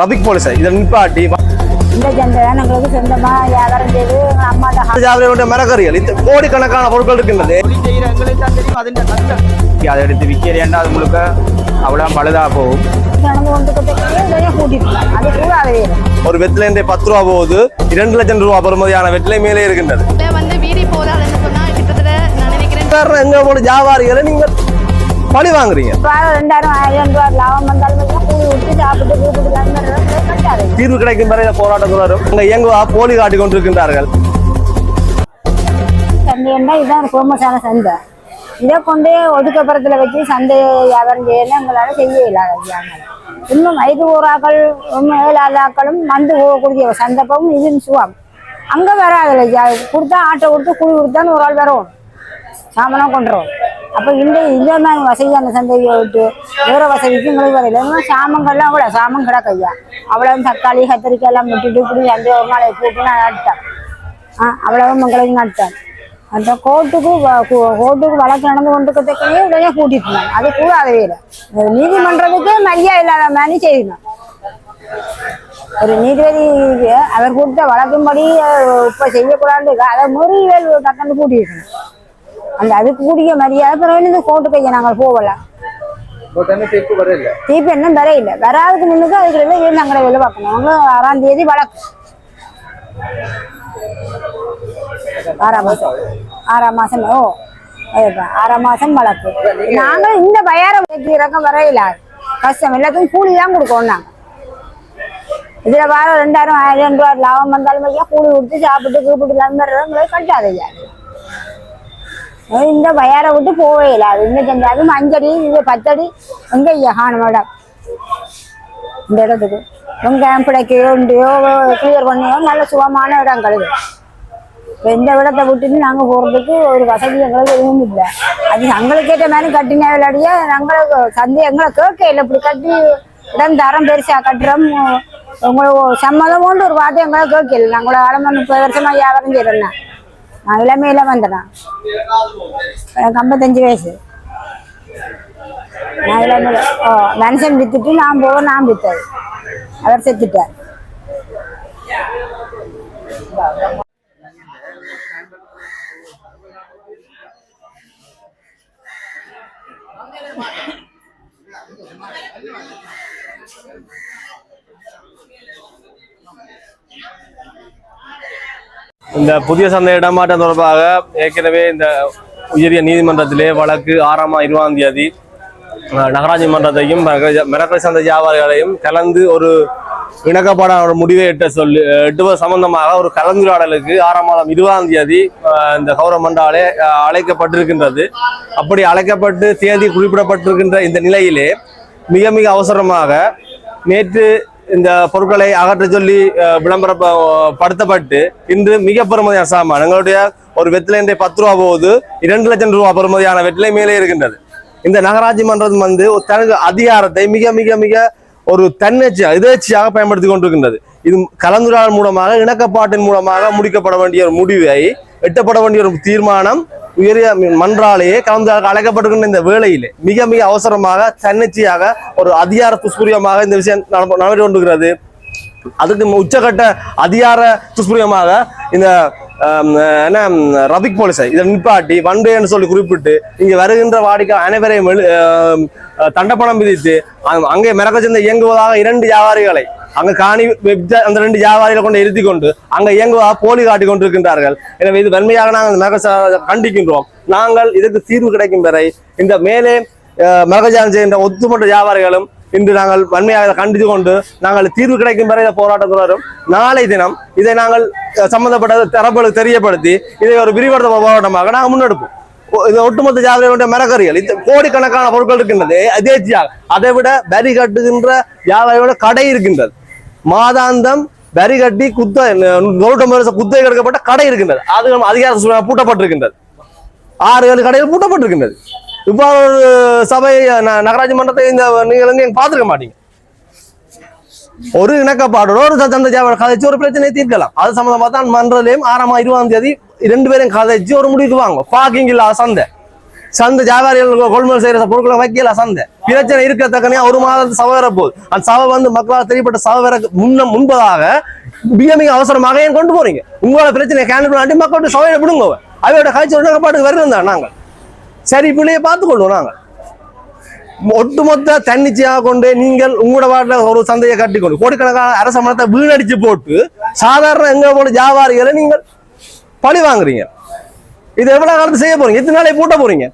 Rafiq police. இதை நிப்பாட்டி. இந்த தான் எங்களுக்கு சொந்தமா வியாபாரம் செய்து எங்க அம்மாட்ட ஜாவரையோட மரக்கறிகள் இந்த கோடிக்கணக்கான பொருட்கள் இருக்கின்றது. அதை எடுத்து அது முழுக்க அவ்வளோ போகும். ஒரு வெத்திலேருந்தே பத்து ரூபா போகுது. இரண்டு லட்சம் ரூபா பெறுமதியான வெற்றிலை மேலே இருக்கின்றது. வந்து வீதி போதாதுன்னு சொன்னா கிட்டத்தட்ட நான் நினைக்கிறேன் வேற எங்க போன வியாபாரிகளை நீங்க பழி வாங்குறீங்க? இப்போ ரெண்டாயிரம் ஆயிரம் ரூபாய் லாபம் வந்தாலும் சாப்பிட்டு தீர்வு கிடைக்கும் வரை இந்த போராட்டம் தொடரும். அங்க இயங்குவா போலி காட்டிக் கொண்டிருக்கின்றார்கள். சந்தைன்னா இதுதான் ஃபேமஸான சந்தை. இதை கொண்டு ஒதுக்கப்புறத்தில் வச்சு சந்தை வியாபாரம் செய்யணும் எங்களால் செய்ய இல்லாத இன்னும் வயது ஊராக்கள் மேலாதாக்களும் வந்து போகக்கூடிய சந்தர்ப்பம் இது சுகம். அங்கே வராதுல்ல கொடுத்தா ஆட்டோ கொடுத்து குழி கொடுத்தான்னு ஒரு ஆள் வரும். சாமனம் கொண்டுருவோம் அப்போ இந்த இந்த வசதி அந்த சந்தையை விட்டு வேறு வசதிக்கு உங்களுக்கு வரையில இன்னும் சாமங்கள்லாம் கூட சாமம் கிடக்கையா அவ்வளோ தக்காளி கத்திரிக்காய் எல்லாம் விட்டுட்டு இப்படி சந்தை ஒரு நாளை கூட்டு நான் நட்டேன் ஆ அவ்வளவும் மங்களுக்கு நட்டேன் அந்த கோர்ட்டுக்கு கோர்ட்டுக்கு வழக்கு நடந்து கொண்டிருக்கத்தக்கே உடனே கூட்டிட்டு அது கூட அதவே இல்லை நீதிமன்றத்துக்கு மரியாதை இல்லாத மாதிரி செய்யணும் ஒரு நீதிபதி அவர் கொடுத்த வழக்கும்படி இப்போ இப்ப செய்யக்கூடாது அதை முறியல் டக்குன்னு கூட்டியிருக்கணும் அந்த அதுக்கு கூடிய மரியாதை பிறகு இந்த கோர்ட்டுக்கு ஐயா நாங்கள் வரல? தீர்ப்பு இன்னும் வர இல்லை வராதுக்கு முன்னுக்கு அதுக்கு வெளியே நாங்களை வெளில பார்க்கணும். அவங்க ஆறாம் தேதி வழக்கு ஆறாம் மாசம். ஆறாம் மாசம் ஓ. ஆறாம் மாசம் வழக்கு நாங்கள் இந்த பயார வைக்க இறக்கம் வரையில கஷ்டம். எல்லாத்துக்கும் கூலி தான் கொடுக்கணும் நாங்கள் இதுல வாரம் ரெண்டாயிரம் ஆயிரம் ரூபாய் லாபம் வந்தாலும் ஐயா கூலி கொடுத்து சாப்பிட்டு கூப்பிட்டு இல்லாமல் கட்டாது ஐயா இந்த பயாரை விட்டு போவே இல்லை. அது இன்னும் செஞ்சாலும் அஞ்சடி இது பத்தடி எங்க ஐயா காணும் இடம் இந்த இடத்துக்கு. வெங்காயம் பிள்ளைக்கையோ உண்டையோ கிளியர் பண்ணியோ நல்ல சுகமான இடம் கழுது இப்ப இந்த இடத்தை விட்டுட்டு நாங்கள் போகிறதுக்கு ஒரு வசதி எங்களுக்கு எதுவும் இல்லை. அது எங்களுக்கு ஏற்ற மாதிரி கட்டின விளையாடிய நாங்களுக்கு சந்தை எங்களை கேட்க இல்லை. இப்படி கட்டி இடம் தரம் பெருசா கட்டுறோம். உங்களுக்கு சம்மதம் கொண்டு ஒரு வார்த்தை எங்களை கேட்கல நாங்கள ஆரம்பம் முப்பது வருஷமா வியாபாரம் செய்கிறேன் நான் இளமையில வந்தேன். எனக்கு ஐம்பத்தஞ்சு வயசு. நான் இளமையில ஓ மனுஷன் வித்துட்டு நான் போக நான் வித்தது. அவர் செத்துட்டார். இந்த புதிய சந்தை இடமாற்றம் தொடர்பாக ஏற்கனவே இந்த உயரிய நீதிமன்றத்திலே வழக்கு ஆறாம் இருபதாம் தேதி நகராட்சி மன்றத்தையும் மிரக்க- சந்தை வியாபாரிகளையும் கலந்து ஒரு இணக்கப்பாடான ஒரு முடிவை எட்ட சொல்லி எட்டுவது சம்பந்தமாக ஒரு கலந்துரையாடலுக்கு ஆறாம் மாதம் இருபதாம் தேதி இந்த கௌரவமன்றாலே அழைக்கப்பட்டிருக்கின்றது. அப்படி அழைக்கப்பட்டு தேதி குறிப்பிடப்பட்டிருக்கின்ற இந்த நிலையிலே மிக மிக அவசரமாக நேற்று இந்த பொருட்களை அகற்ற சொல்லி விளம்பரப்படுத்தப்பட்டு இன்று மிக பெருமதியான சாமான் எங்களுடைய ஒரு வெற்றிலை பத்து ரூபா போகுது. இரண்டு லட்சம் ரூபா பெறுமதியான வெற்றிலை மேலே இருக்கின்றது. இந்த நகராட்சி மன்றம் வந்து ஒரு தனது அதிகாரத்தை மிக மிக மிக ஒரு தன்னெச்சியாக எதேச்சியாக பயன்படுத்தி கொண்டிருக்கின்றது. இது கலந்துரையாடல் மூலமாக இணக்கப்பாட்டின் மூலமாக முடிக்கப்பட வேண்டிய ஒரு முடிவை எட்டப்பட வேண்டிய ஒரு தீர்மானம் உயரிய மன்றாலேயே கலந்து அழைக்கப்பட்டிருக்கின்ற இந்த வேளையிலே மிக மிக அவசரமாக தன்னிச்சையாக ஒரு அதிகார துஷ்புரியமாக இந்த விஷயம் நடந்து நடைபெற்று கொண்டிருக்கிறது அதுக்கு உச்சகட்ட அதிகார துஷ்புரியமாக இந்த என்ன ரபிக் போலீஸை இதை நிப்பாட்டி வண்டேன்னு சொல்லி குறிப்பிட்டு இங்கே வருகின்ற வாடிக்கை அனைவரையும் தண்டப்பணம் விதித்து அங்கே மிரக்க சேர்ந்த இயங்குவதாக இரண்டு வியாபாரிகளை அங்க காணி அந்த ரெண்டு வியாபாரிகளை கொண்டு எழுதி கொண்டு அங்க இயங்குவா போலி காட்டி கொண்டிருக்கின்றார்கள். எனவே இது வன்மையாக நாங்கள் மிரக கண்டிக்கின்றோம். நாங்கள் இதற்கு தீர்வு கிடைக்கும் வரை இந்த மேலே மகஜான் செய்கின்ற ஒத்துமொத்த வியாபாரிகளும் இன்று நாங்கள் வன்மையாக கண்டித்து கொண்டு நாங்கள் தீர்வு கிடைக்கும் வரை இந்த போராட்டம் தொடரும். நாளை தினம் இதை நாங்கள் சம்பந்தப்பட்ட தரப்புகளுக்கு தெரியப்படுத்தி இதை ஒரு விரிவடுத்த போராட்டமாக நாங்கள் முன்னெடுப்போம். இது ஒட்டுமொத்த ஜாதகருடைய மரக்கறிகள். இது கோடிக்கணக்கான பொருட்கள் இருக்கின்றது. அதேச்சியாக அதை விட வரி கட்டுகின்ற வியாபாரியோட கடை இருக்கின்றது. மாதாந்தம் வரி கட்டி குத்த நூற்றம்பது வருஷம் குத்தகை எடுக்கப்பட்ட கடை இருக்கின்றது. அது நம்ம அதிகார பூட்டப்பட்டிருக்கின்றது. ஆறு ஏழு கடைகள் பூட்டப்பட்டிருக்கின்றது. இவ்வாறு ஒரு சபை நகராட்சி மன்றத்தை இந்த நீங்கள் எங்க பார்த்துருக்க மாட்டீங்க. ஒரு இணக்கப்பாடோட ஒரு சந்த கதைச்சு ஒரு பிரச்சனையை தீர்க்கலாம். அது சம்பந்தமா தான் மன்றத்திலையும் ஆறாம் இருபதாம் தேதி ரெண்டு பேரும் கதைச்சு ஒரு முடிவுக்கு வாங்க பார்க்கிங் இல்லாத சந்தை. சந்தை வியாபாரிகள் கொள்முதல் செய்யற பொருட்களை வைக்கல சந்தை. பிரச்சனை இருக்கத்தக்கனே ஒரு மாதத்து சவ வரப்போகுது அந்த சவ வந்து மக்களால் தெரியப்பட்ட சவ வர முன்ன முன்பதாக மிக மிக அவசரமாக ஏன் கொண்டு போறீங்க? உங்களோட பிரச்சனை கேண்டில் பண்ணி மக்கள்கிட்ட சவையை விடுங்க அவையோட காய்ச்சல் பாட்டுக்கு வருகிறோம் தான் நாங்கள். சரி பிள்ளையை பார்த்துக்கொள்வோம் நாங்கள். ஒட்டுமொத்த தன்னிச்சையாக கொண்டு நீங்கள் உங்களோட வாட்டில் ஒரு சந்தையை கட்டிக்கொண்டு கோடிக்கணக்கான அரச மனத்தை வீணடிச்சு போட்டு சாதாரண எங்க போல வியாபாரிகளை நீங்கள் பழி வாங்குறீங்க. இது எவ்வளவு காலத்து செய்ய போறீங்க? எத்தனை நாளை பூட்ட போறீங்க?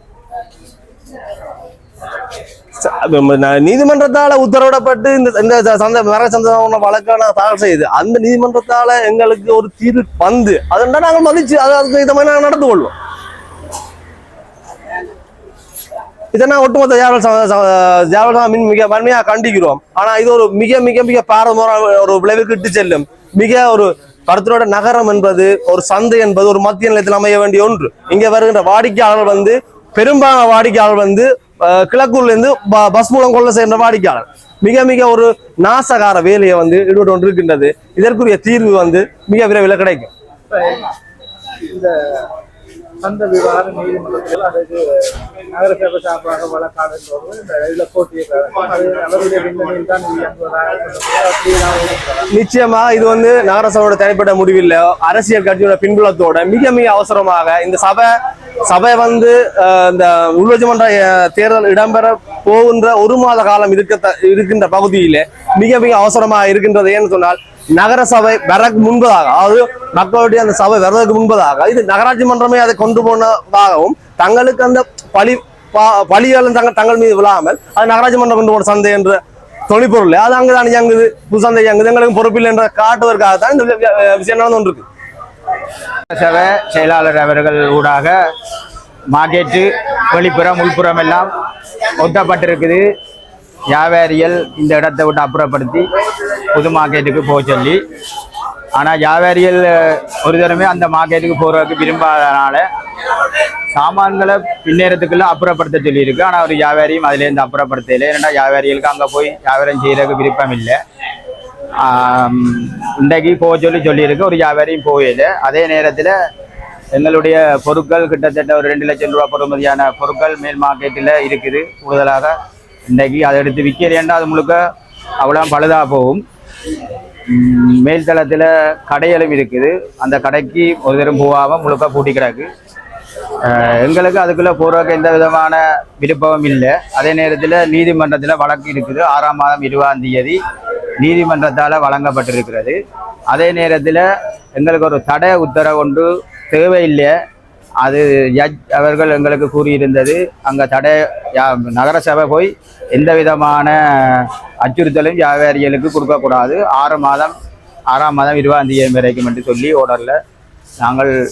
நீதிமன்றத்தால உத்தரவிடப்பட்டு இந்த இந்த சந்த மர சந்தை வழக்கான தாக்கல் செய்யுது அந்த நீதிமன்றத்தால எங்களுக்கு ஒரு தீர்வு வந்து அதுண்டா நாங்கள் மதிச்சு அது அதுக்கு இதை மாதிரி நாங்கள் நடந்து கொள்வோம். இதை ஒட்டுமொத்த ஜாவல் ஜாவல் மின் மிக வன்மையாக கண்டிக்கிறோம். ஆனா இது ஒரு மிக மிக மிக பாரம்பரிய ஒரு விளைவுக்கு இட்டு செல்லும். மிக ஒரு கருத்தரோட நகரம் என்பது ஒரு சந்தை என்பது ஒரு மத்திய நிலையத்தில் அமைய வேண்டிய ஒன்று. இங்க வருகின்ற வாடிக்கையாளர் வந்து பெரும்பாலான வாடிக்கையாளர் வந்து அஹ், கிழக்கூர்ல இருந்து ப- பஸ் மூலம் கொள்ள சென்ற வாடிக்கையாளர். மிக மிக ஒரு நாசகார வேலையை வந்து ஈடுபட்டு கொண்டிருக்கின்றது இதற்குரிய தீர்வு வந்து மிக விரைவில் கிடைக்கும். இந்த அந்த விவகார நீதிமன்றத்தில் அதுக்கு நகரசபை சார்பாக வழக்காடு என்பது இந்த இதில் போட்டியிருக்கிறார் அது அவருடைய பின்னணியில் தான் இயங்குவதாக சொல்லப்படுகிறது. அப்படி நான் இருக்கிறேன். நிச்சயமாக இது வந்து நகரசபையோட தனிப்பட்ட முடிவில் அரசியல் கட்சியோட பின்புலத்தோட மிக மிக அவசரமாக இந்த சபை சபை வந்து இந்த உள்ளாட்சி மன்ற தேர்தல் இடம்பெற போகின்ற ஒரு மாத காலம் இருக்க இருக்கின்ற பகுதியிலே மிக மிக அவசரமாக இருக்கின்றது ஏன்னு சொன்னால் நகர சபை வரக்கு முன்பதாக அதாவது மக்களுடைய அந்த சபை வர்றதுக்கு முன்பதாக இது நகராட்சி மன்றமே அதை கொண்டு போனதாகவும் தங்களுக்கு அந்த பழி பழிகளும் தங்கள் தங்கள் மீது விழாமல் அது நகராட்சி மன்றம் கொண்டு போன சந்தை என்ற தொழிற்பொருள் அது அங்கதான் இயங்குது புதுசந்தை இயங்குது எங்களுக்கு பொறுப்பில்லை என்ற காட்டுவதற்காக தான் இந்த விஷயம் நடந்து கொண்டிருக்கு சபை செயலாளர் அவர்கள் ஊடாக மார்க்கெட்டு வெளிப்புறம் உள்புறம் எல்லாம் ஒட்டப்பட்டிருக்குது. வியாபாரிகள் இந்த இடத்தை விட்டு அப்புறப்படுத்தி புது மார்க்கெட்டுக்கு போக சொல்லி ஆனால் வியாபாரிகள் ஒரு தடவை அந்த மார்க்கெட்டுக்கு போகிறதுக்கு விரும்பாதனால சாமான்களை பின்னேறத்துக்குள்ளே அப்புறப்படுத்த சொல்லியிருக்கு. ஆனால் ஒரு வியாபாரியும் அதுலேருந்து அப்புறப்படுத்தல. ஏன்னா வியாபாரிகளுக்கு அங்கே போய் வியாபாரம் செய்கிறதுக்கு விருப்பம் இல்லை இன்றைக்கு போக சொல்லி சொல்லியிருக்கு. ஒரு வியாபாரியும் போகல. அதே நேரத்தில் எங்களுடைய பொருட்கள் கிட்டத்தட்ட ஒரு ரெண்டு லட்சம் ரூபா பொறுமதியான பொருட்கள் மேல் மார்க்கெட்டில் இருக்குது. கூடுதலாக இன்றைக்கு அதை எடுத்து விற்கிறேன்டா அது முழுக்க அவ்வளோ பழுதாக போகும். மேல்தளத்தில் மேல் தளத்தில் கடைகளும் இருக்குது. அந்த கடைக்கு ஒரு தரம் போகாமல் முழுக்க பூட்டி கிடக்கு. எங்களுக்கு அதுக்குள்ளே போகிறதுக்கு எந்த விதமான விருப்பமும் இல்லை. அதே நேரத்தில் நீதிமன்றத்தில் வழக்கு இருக்குது. ஆறாம் மாதம் இருபதாம் தேதி. நீதிமன்றத்தால் வழங்கப்பட்டிருக்கிறது. அதே நேரத்தில் எங்களுக்கு ஒரு தடை உத்தரவு ஒன்று தேவையில்லை அது ஜட்ஜ் அவர்கள் எங்களுக்கு கூறியிருந்தது அங்கே தடை யா- நகரசபை போய் எந்த விதமான அச்சுறுத்தலும் வியாபாரிகளுக்கு கொடுக்கக்கூடாது. ஆறு மாதம் ஆறாம் மாதம் இருபதாம் தேதி வரைக்கும் என்று சொல்லி ஓடரில் நாங்கள்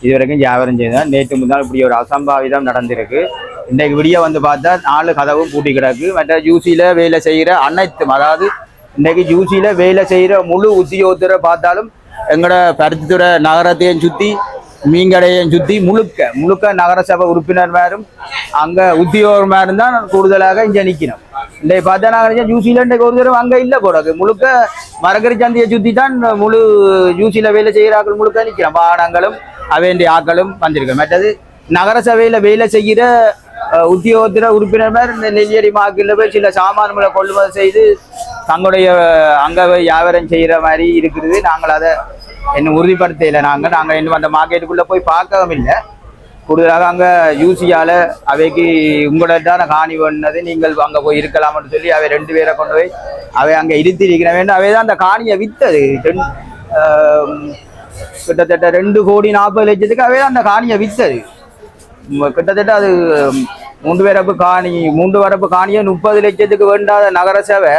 இதுவரைக்கும் வியாபாரம் செய்தோம். நேற்று முன்னாள் இப்படி ஒரு அசம்பாவிதம் நடந்திருக்கு. இன்றைக்கு விடிய வந்து பார்த்தா நாலு கதவும் பூட்டி கிடக்கு. மற்ற ஜூசியில் வேலை செய்கிற அனைத்து அதாவது இன்னைக்கு ஜூசியில் வேலை செய்கிற முழு உத்தியோகத்தரை பார்த்தாலும் எங்களோட பருத்தித்துறை நகரத்தையும் சுத்தி மீன்கடையும் சுத்தி முழுக்க முழுக்க நகரசபை உறுப்பினர் மேரும் அங்கே உத்தியோகர் தான் கூடுதலாக இங்கே நிற்கணும் இன்றைக்கு பார்த்தா நாங்கள் ஜூசியில் இன்றைக்கு ஒரு தடவை அங்கே இல்லை போடாது முழுக்க மரகரி சந்தையை சுற்றி தான் முழு ஜூசியில் வேலை செய்கிற ஆட்கள் முழுக்க நிற்கிறோம் வாகனங்களும் அவேண்டிய ஆட்களும் வந்திருக்கு மற்றது நகரசபையில் வேலை செய்கிற உத்தியோகத்திர உறுப்பினர் இந்த நெல்லியடி மார்க்கில் போய் சில சாமான்களை கொள்முதல் செய்து தங்களுடைய அங்கே வியாபாரம் செய்கிற மாதிரி இருக்குது நாங்கள் அதை இன்னும் உறுதிப்படுத்தல நாங்கள் நாங்கள் இன்னும் அந்த மார்க்கெட்டுக்குள்ளே போய் பார்க்கவும் இல்லை. கூடுதலாக அங்கே யூசியால் அவைக்கு உங்களோட காணி பண்ணது நீங்கள் அங்கே போய் இருக்கலாம்னு சொல்லி அவை ரெண்டு பேரை கொண்டு போய் அவை அங்கே இருத்தி இருக்கிற வேண்டும். அவை தான் அந்த காணியை விற்றது கிட்டத்தட்ட ரெண்டு கோடி நாற்பது லட்சத்துக்கு அவை தான் அந்த காணியை விற்றது கிட்டத்தட்ட அது மூன்று வரப்பு காணி மூன்று வரப்பு காணியை முப்பது லட்சத்துக்கு வேண்டாத சேவை.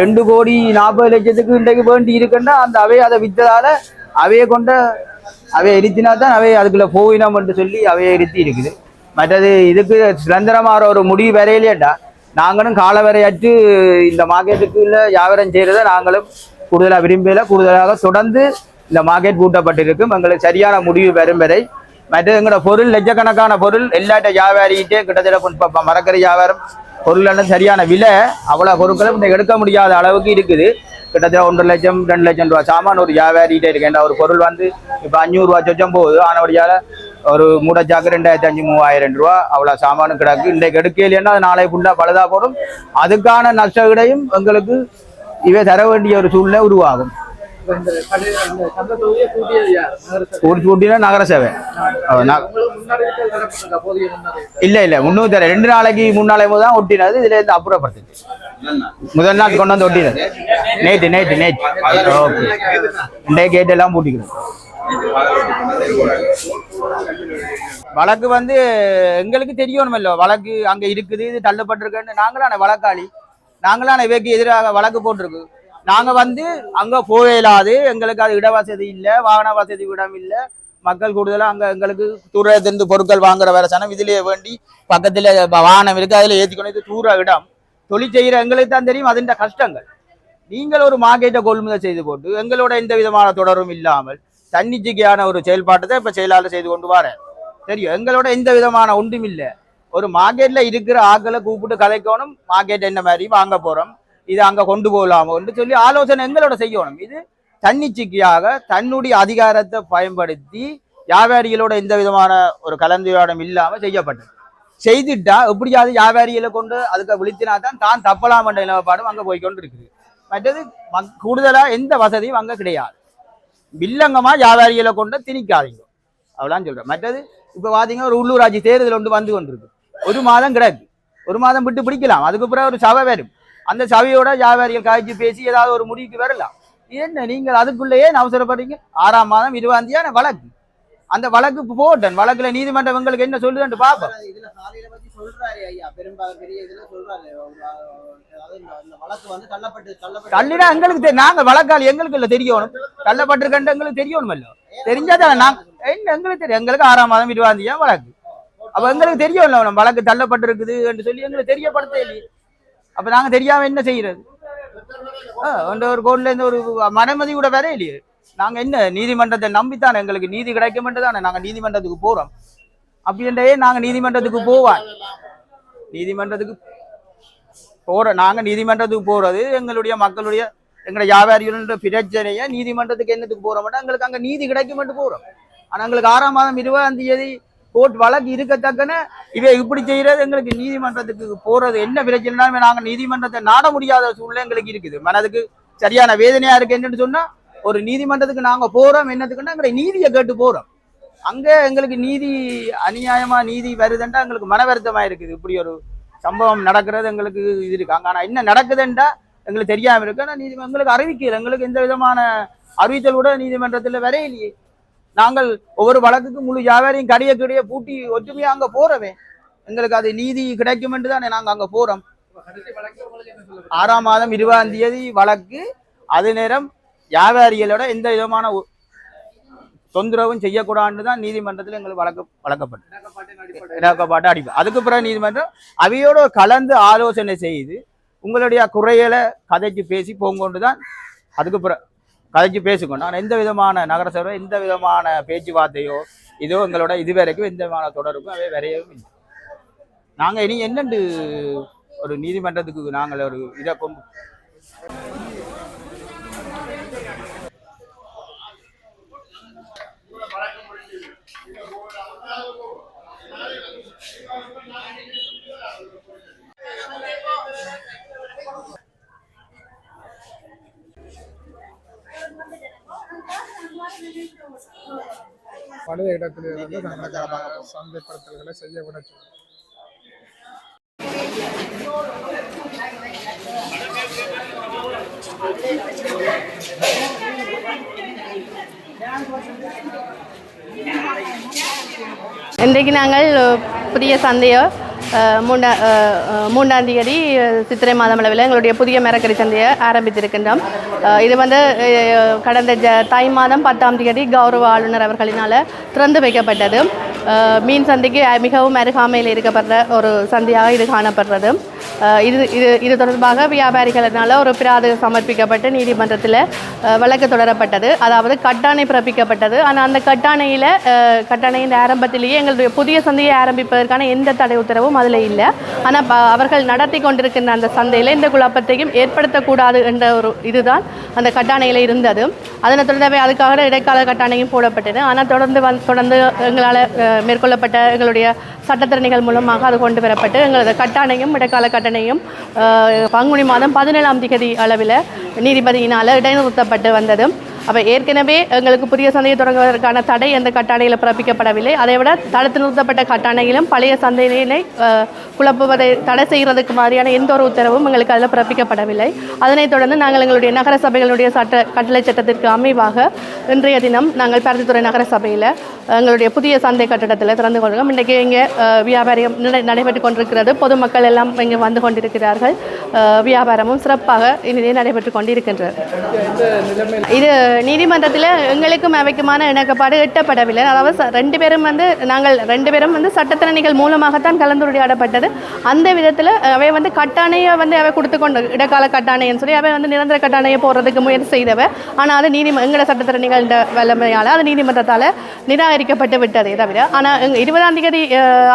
ரெண்டு கோடி நாற்பது லட்சத்துக்கு இன்றைக்கு வேண்டி இருக்குன்னா அந்த அவை அதை விற்றதால அவையை கொண்ட அவையை எரித்தினா தான் அவையை அதுக்குள்ள போயினோம் என்று சொல்லி அவையை எரித்தி இருக்குது. மற்றது இதுக்கு சுதந்திரமான ஒரு முடிவு வரையிலேட்டா நாங்களும் காலவரையாற்று இந்த மார்க்கெட்டுக்குள்ள வியாபாரம் செய்கிறத நாங்களும் கூடுதலாக விரும்பல. கூடுதலாக தொடர்ந்து இந்த மார்க்கெட் பூட்டப்பட்டிருக்கும். எங்களுக்கு சரியான முடிவு வரும் வரை மற்ற எங்களோட பொருள் லட்சக்கணக்கான பொருள் எல்லாட்ட வியாபாரிகிட்டே கிட்டத்தட்ட இப்ப இப்ப மரக்கறி வியாபாரம் பொருள் சரியான விலை அவ்வளோ பொருட்களும் இந்த எடுக்க முடியாத அளவுக்கு இருக்குது கிட்டத்தட்ட ஒன்றரை லட்சம் ரெண்டு லட்சம் ரூபா சாமான் ஒரு வியாபாரிகிட்டே இருக்கேன் ஒரு பொருள் வந்து இப்போ அஞ்சூறுரூவா சொச்சம் போகுது ஆனபடியால் ஒரு மூடச்சாக்கு ரெண்டாயிரத்தி அஞ்சு மூவாயிரம் ரூபா அவ்வளோ சாமானும் கிடக்கு இன்றைக்கு எடுக்கலைன்னா அது நாளை ஃபுல்லாக பழுதா போடும் அதுக்கான நஷ்டவிடையும் எங்களுக்கு இவை தர வேண்டிய ஒரு சூழ்நிலை உருவாகும் ஒரு கூட்டினா நகர சேவை. இல்ல இல்ல முன்னூத்தி ரெண்டு நாளைக்கு போது தான் ஒட்டினது இதுல இருந்து அப்புறப்படுத்துச்சு முதல் நாள் கொண்டு வந்து ஒட்டினது நேற்று நேற்று நேற்று ஓகே. இன்றைய கேட் எல்லாம் பூட்டிக்கிறோம் வழக்கு வந்து எங்களுக்கு தெரியணுமല്ലോ வழக்கு அங்க இருக்குது இது தள்ளப்பட்டிருக்குன்னு நாங்களான வழக்காளி. நாங்களான இவைக்கு எதிராக வழக்கு போட்டிருக்கு. நாங்க வந்து அங்க போக இயலாது எங்களுக்கு அது இட வசதி இல்லை வாகன வசதி இடம் இல்லை. மக்கள் கூடுதலாக அங்கே எங்களுக்கு தூரத்திலிருந்து பொருட்கள் வாங்குற வேலை சனம் இதுலேயே வேண்டி பக்கத்தில் வாகனம் இருக்குது அதில் ஏற்றிக்கொண்டு இது தூர இடம். தொழில் செய்கிற எங்களுக்கு தான் தெரியும் அதுண்ட கஷ்டங்கள். நீங்கள் ஒரு மார்க்கெட்டை கொள்முதல் செய்து போட்டு எங்களோட எந்த விதமான தொடரும் இல்லாமல் தன்னிச்சிக்கையான ஒரு செயல்பாட்டை தான் இப்போ செயலாளர் செய்து கொண்டு வரேன் தெரியும். எங்களோட எந்த விதமான ஒன்றும் இல்லை. ஒரு மார்க்கெட்டில் இருக்கிற ஆட்களை கூப்பிட்டு கதைக்கணும். மார்க்கெட் என்ன மாதிரி வாங்க போகிறோம் இதை அங்கே கொண்டு போகலாமோன்னு சொல்லி ஆலோசனை எங்களோட செய்யணும். இது தன்னிச்சைக்காக தன்னுடைய அதிகாரத்தை பயன்படுத்தி வியாபாரிகளோட எந்த விதமான ஒரு கலந்துரையாடம் இல்லாமல் செய்யப்பட்டது. செய்துட்டா எப்படியாவது வியாபாரிகளை கொண்டு அதுக்கு விழித்தினா தான் தான் தப்பலாம் என்ற நிலப்பாடும் அங்கே போய்கொண்டு இருக்குது மற்றது கூடுதலாக எந்த வசதியும் அங்கே கிடையாது. வில்லங்கமாக வியாபாரிகளை கொண்டு திணிக்காதீங்க. அவ்வளோதான் சொல்கிறேன் மற்றது இப்போ பார்த்தீங்கன்னா ஒரு உள்ளூராட்சி தேர்தல் ஒன்று வந்து கொண்டிருக்கு. ஒரு மாதம் கிடக்கு. ஒரு மாதம் விட்டு பிடிக்கலாம். அதுக்கு பிறகு ஒரு சபை வரும். அந்த சபையோட வியாபாரிகள் காய்ச்சி பேசி ஏதாவது ஒரு முடிவுக்கு வரலாம். என்ன நீங்கள் அதுக்குள்ளேயே அவசரப்படுறீங்க? ஆறாம் மாதம் இருபதாம் தேதி வழக்கு. அந்த வழக்கு போட்டேன். வழக்குல நீதிமன்றம் உங்களுக்கு என்ன சொல்லுதுன்னு பாப்போம் தள்ளினா எங்களுக்கு நாங்க வழக்காளி எங்களுக்கு இல்ல தெரியணும். தள்ளப்பட்டிருக்கேன் எங்களுக்கு தெரியணும் இல்ல. தெரிஞ்சாதான் நாங்க என்ன எங்களுக்கு தெரியும்? எங்களுக்கு ஆறாம் மாதம் இருபதாம் தேதி வழக்கு. அப்ப எங்களுக்கு தெரியும்ல நம்ம வழக்கு தள்ளப்பட்டிருக்குது என்று சொல்லி எங்களுக்கு தெரியப்படுத்த இல்லையே. அப்ப நாங்க தெரியாம என்ன செய்யறது? ஆ, அந்த ஒரு கோர்ட்ல இருந்து ஒரு மனமதி கூட வேற இல்லையே நாங்க என்ன நீதிமன்றத்தை நம்பித்தானே எங்களுக்கு நீதி கிடைக்கும் தானே நாங்க நீதிமன்றத்துக்கு போறோம்? அப்படின்றே நாங்க நீதிமன்றத்துக்கு போவான் நீதிமன்றத்துக்கு போற நாங்க நீதிமன்றத்துக்கு போறது எங்களுடைய மக்களுடைய எங்களுடைய வியாபாரிகளோட பிரச்சனையை நீதிமன்றத்துக்கு என்னத்துக்கு போறோம்னா எங்களுக்கு அங்க நீதி கிடைக்கும் போறோம். ஆனா எங்களுக்கு ஆறாம் மாதம் இருபதாம் தேதி கோர்ட் வழக்கு இருக்கத்தக்கன இவை இப்படி செய்யறது எங்களுக்கு நீதிமன்றத்துக்கு போறது என்ன பிரச்சனைனாலுமே நாங்க நீதிமன்றத்தை நாட முடியாத சூழ்நிலை எங்களுக்கு இருக்குது. மனதுக்கு சரியான வேதனையா இருக்கு என்னன்னு சொன்னா ஒரு நீதிமன்றத்துக்கு நாங்க போறோம் என்னத்துக்குன்னா எங்களை நீதியை கேட்டு போறோம். அங்க எங்களுக்கு நீதி அநியாயமா நீதி வருதுன்றா எங்களுக்கு மன வருத்தமா இருக்குது. இப்படி ஒரு சம்பவம் நடக்கிறது எங்களுக்கு இது இருக்கு. அங்க ஆனா என்ன நடக்குதுன்றா எங்களுக்கு தெரியாம இருக்கு. ஆனா நீதி எங்களுக்கு அறிவிக்கல. எங்களுக்கு எந்த விதமான அறிவித்தல் கூட நீதிமன்றத்துல வரையிலேயே. நாங்கள் ஒவ்வொரு வழக்குக்கு முழு வியாபாரியும் கடைய கடைய பூட்டி ஒற்றுமையா அங்க போறவே. எங்களுக்கு அது நீதி கிடைக்கும் என்று தானே நாங்க அங்க போறோம். ஆறாம் மாதம் இருபதாம் தேதி வழக்கு. அது நேரம் வியாபாரிகளோட எந்த விதமான ஒ- தொந்தரவும் செய்யக்கூடாதுன்னு தான் நீதிமன்றத்தில் எங்களுக்கு வழக்கு வழக்கப்பட்டது இணக்கப்பாட்டு அடிப்பு அதுக்கு பிறகு நீதிமன்றம் அவையோட கலந்து ஆலோசனை செய்து உங்களுடைய குறைகளை கதைக்கு பேசி போங்கொண்டு தான் அதுக்கு பிறகு கதைச்சு பேசிக்கொண்டு ஆனால் எந்த விதமான நகர எந்த விதமான பேச்சுவார்த்தையோ இதோ எங்களோட இதுவரைக்கும் எந்த விதமான தொடர்பும் அவை வரையவும் இல்லை. நாங்கள் இனி என்னண்டு ஒரு நீதிமன்றத்துக்கு நாங்கள் ஒரு இதை கொண்டு பழைய இடத்துல இருந்து சந்தைப்படுத்தல்களை செய்ய விட இன்றைக்கு நாங்கள் புதிய சந்தையை மூண்டா மூன்றாம் தேதி சித்திரை மாதம் அளவில் எங்களுடைய புதிய மரக்கறி சந்தையை ஆரம்பித்திருக்கின்றோம். இது வந்து கடந்த ஜ தை மாதம் பத்தாம் தேதி கௌரவ ஆளுநர் அவர்களினால் திறந்து வைக்கப்பட்டது. மீன் சந்தைக்கு மிகவும் அருகாமையில் இருக்கப்படுற ஒரு சந்தையாக இது காணப்படுறது. இது இது இது தொடர்பாக வியாபாரிகளினால் ஒரு பிராது சமர்ப்பிக்கப்பட்டு நீதிமன்றத்தில் வழக்கு தொடரப்பட்டது. அதாவது கட்டாணை பிறப்பிக்கப்பட்டது. ஆனால் அந்த கட்டாணையில் கட்டாணையின் ஆரம்பத்திலேயே எங்களுடைய புதிய சந்தையை ஆரம்பிப்பதற்கான எந்த தடை உத்தரவும் அதில் இல்லை. ஆனால் அவர்கள் நடத்தி கொண்டிருக்கின்ற அந்த சந்தையில் இந்த குழப்பத்தையும் ஏற்படுத்தக்கூடாது என்ற ஒரு இதுதான் அந்த கட்டாணையில் இருந்தது. அதனை தொடர்ந்தவே அதுக்காக இடைக்கால கட்டாணையும் போடப்பட்டது. ஆனால் தொடர்ந்து வந் தொடர்ந்து எங்களால் மேற்கொள்ளப்பட்ட எங்களுடைய சட்டத்திறனைகள் மூலமாக அது கொண்டு வரப்பட்டு எங்களது கட்டாணையும் இடைக்கால கட்டணையும் பங்குனி மாதம் பதினேழாம் திகதி அளவில் நீதிபதியினால் இடைநிறுத்தப்பட்டு வந்தது அப்போ ஏற்கனவே எங்களுக்கு புதிய சந்தையை தொடங்குவதற்கான தடை எந்த கட்டாணையில் பிறப்பிக்கப்படவில்லை. அதை விட தடுத்து நிறுத்தப்பட்ட கட்டாணையிலும் பழைய சந்தையினை குழப்புவதை தடை செய்கிறதுக்கு மாதிரியான எந்த ஒரு உத்தரவும் எங்களுக்கு அதில் பிறப்பிக்கப்படவில்லை. அதனைத் தொடர்ந்து நாங்கள் எங்களுடைய நகர சபைகளுடைய சட்ட கட்டளை சட்டத்திற்கு அமைவாக இன்றைய தினம் நாங்கள் பருத்தித்துறை நகர சபையில் எங்களுடைய புதிய சந்தை கட்டடத்தில் திறந்து கொள்கிறோம். இன்றைக்கு இங்கே வியாபாரம் நடை நடைபெற்று கொண்டிருக்கிறது. பொதுமக்கள் எல்லாம் இங்கே வந்து கொண்டிருக்கிறார்கள். வியாபாரமும் சிறப்பாக இனிதே நடைபெற்று கொண்டிருக்கின்றது. இது நீதிமன்றத்தில் எங்களுக்கும் அவைக்குமான இணக்கப்பாடு எட்டப்படவில்லை. அதாவது ரெண்டு பேரும் வந்து நாங்கள் ரெண்டு பேரும் வந்து சட்டத்திறனிகள் மூலமாகத்தான் கலந்துரையாடப்பட்டது. அந்த விதத்தில் அவை வந்து கட்டாணையை வந்து அவை கொடுத்து கொண்டு இடைக்கால கட்டாணைன்னு சொல்லி அவை வந்து நிரந்தர கட்டாணையை போடுறதுக்கு முயற்சி செய்தவை. ஆனால் அது நீதி எங்களோட சட்டத்திறனிகள் வல்லமையால் அது நீதிமன்றத்தால் நிராகரிக்கப்பட்டு விட்டதே தவிர ஆனால் எங்க இருபதாம் தேதி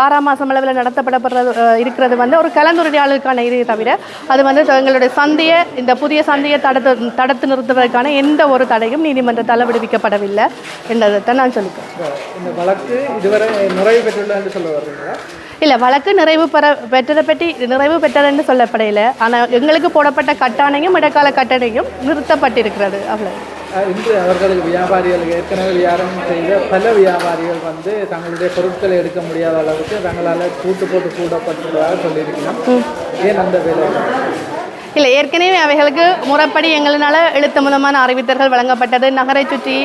ஆறாம் மாதம் அளவில் நடத்தப்படப்படுறது இருக்கிறது வந்து ஒரு கலந்துரையாடலுக்கான இதே தவிர அது வந்து எங்களுடைய சந்தையை இந்த புதிய சந்தையை தடுத்து தடுத்து நிறுத்துவதற்கான எந்த ஒரு தடையும் நீதிமன்றத்தால் விடுவிக்கப்படவில்லை என்றதை நான் சொல்லிக்கிறேன். இந்த வழக்கு இதுவரை நிறைவு பெற்றுள்ள என்று சொல்ல வர்றீங்களா? இல்லை வழக்கு நிறைவு பெற பெற்றதை பற்றி நிறைவு பெற்றதுன்னு சொல்லப்படையில. ஆனால் எங்களுக்கு போடப்பட்ட கட்டாணையும் இடைக்கால கட்டணையும் நிறுத்தப்பட்டிருக்கிறது. அவ்வளோ இன்று அவர்களுக்கு வியாபாரிகளுக்கு ஏற்கனவே வியாபாரம் செய்த பல வியாபாரிகள் வந்து தங்களுடைய பொருட்களை எடுக்க முடியாத அளவுக்கு தங்களால் கூட்டு போட்டு கூடப்பட்டுள்ளதாக சொல்லியிருக்கிறோம். ஏன் அந்த வேலை இல்லை ஏற்கனவே அவைகளுக்கு முறைப்படி எங்களினால எழுத்து மூலமான அறிவித்தல்கள் வழங்கப்பட்டது. நகரை சுற்றி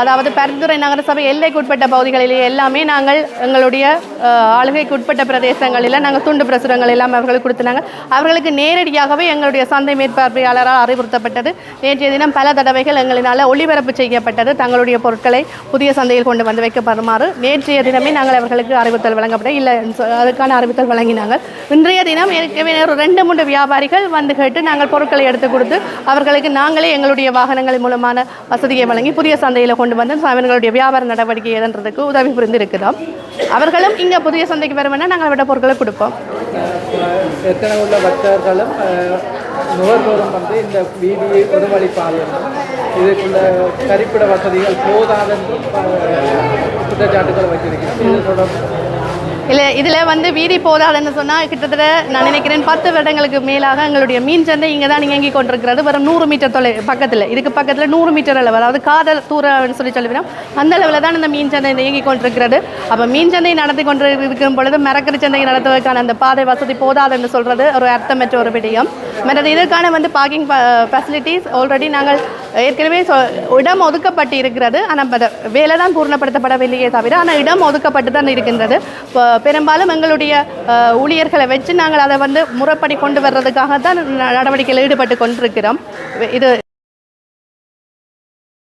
அதாவது பரிந்துரை நகரசபை எல்லைக்குட்பட்ட பகுதிகளிலே எல்லாமே நாங்கள் எங்களுடைய ஆளுகைக்குட்பட்ட உட்பட்ட பிரதேசங்களில் நாங்கள் துண்டு பிரசுரங்கள் எல்லாம் அவர்களுக்கு கொடுத்தாங்க அவர்களுக்கு நேரடியாகவே எங்களுடைய சந்தை மேற்பார்வையாளரால் அறிவுறுத்தப்பட்டது. நேற்றைய தினம் பல தடவைகள் எங்களினால் ஒளிபரப்பு செய்யப்பட்டது. தங்களுடைய பொருட்களை புதிய சந்தையில் கொண்டு வந்து வைக்கப்படுமாறு நேற்றைய தினமே நாங்கள் அவர்களுக்கு அறிவுறுத்தல் வழங்கப்பட்ட இல்லை அதுக்கான அறிவுறுத்தல் வழங்கினாங்க. இன்றைய தினம் ஏற்கனவே ஒரு ரெண்டு மூன்று வியாபாரிகள் வந்து கேட்டு நாங்கள் பொருட்களை எடுத்து கொடுத்து அவர்களுக்கு நாங்களே எங்களுடைய வாகனங்கள் மூலமான வசதியை வழங்கி புதிய சந்தையில் கொண்டு வந்து அவர்களுடைய வியாபார நடவடிக்கை எதன்றதுக்கு உதவி புரிந்து இருக்கிறோம் அவர்களும் இங்கே புதிய சந்தைக்கு வருவேன்னா நாங்கள் விட பொருட்களை கொடுப்போம். எத்தனை உள்ள பக்தர்களும் நுகர்வோரும் வந்து இந்த வீதியை ஒரு இதுக்குள்ள கரிப்பிட வசதிகள் போதாதென்றும் குற்றச்சாட்டுகள் வச்சிருக்கிறோம் இது தொடர்பு இல்லை இதில் வந்து வீதி போதாதுன்னு சொன்னால் கிட்டத்தட்ட நான் நினைக்கிறேன் பத்து வருடங்களுக்கு மேலாக எங்களுடைய மீன் சந்தை இங்கே தான் இயங்கி கொண்டிருக்கிறது. வரும் நூறு மீட்டர் தொலை பக்கத்தில். இதுக்கு பக்கத்தில் நூறு மீட்டர் அளவு. அதாவது காதல் தூரம்னு சொல்லி சொல்லுவோம் அந்த அளவில் தான் இந்த மீன் சந்தை இயங்கி கொண்டிருக்கிறது. அப்போ மீன் சந்தை நடத்தி கொண்டு இருக்கும் பொழுது மரக்கறி சந்தை நடத்துவதற்கான அந்த பாதை வசதி போதாதுன்னு சொல்கிறது ஒரு அர்த்தமற்ற ஒரு விடயம். மற்றது இதற்கான வந்து பார்க்கிங் ஃபெசிலிட்டிஸ் ஆல்ரெடி நாங்கள் ஏற்கனவே சொ- இடம் ஒதுக்கப்பட்டு இருக்கிறது ஆனால் வேலை தான் பூர்ணப்படுத்தப்படவில்லையே தவிர ஆனால் இடம் ஒதுக்கப்பட்டு தான் இருக்கின்றது. இப்போ பெரும்பாலும் எங்களுடைய ஊழியர்களை வச்சு நாங்கள் அதை வந்து முறைப்படி கொண்டு வர்றதுக்காக தான் நடவடிக்கையில் ஈடுபட்டு கொண்டிருக்கிறோம். இது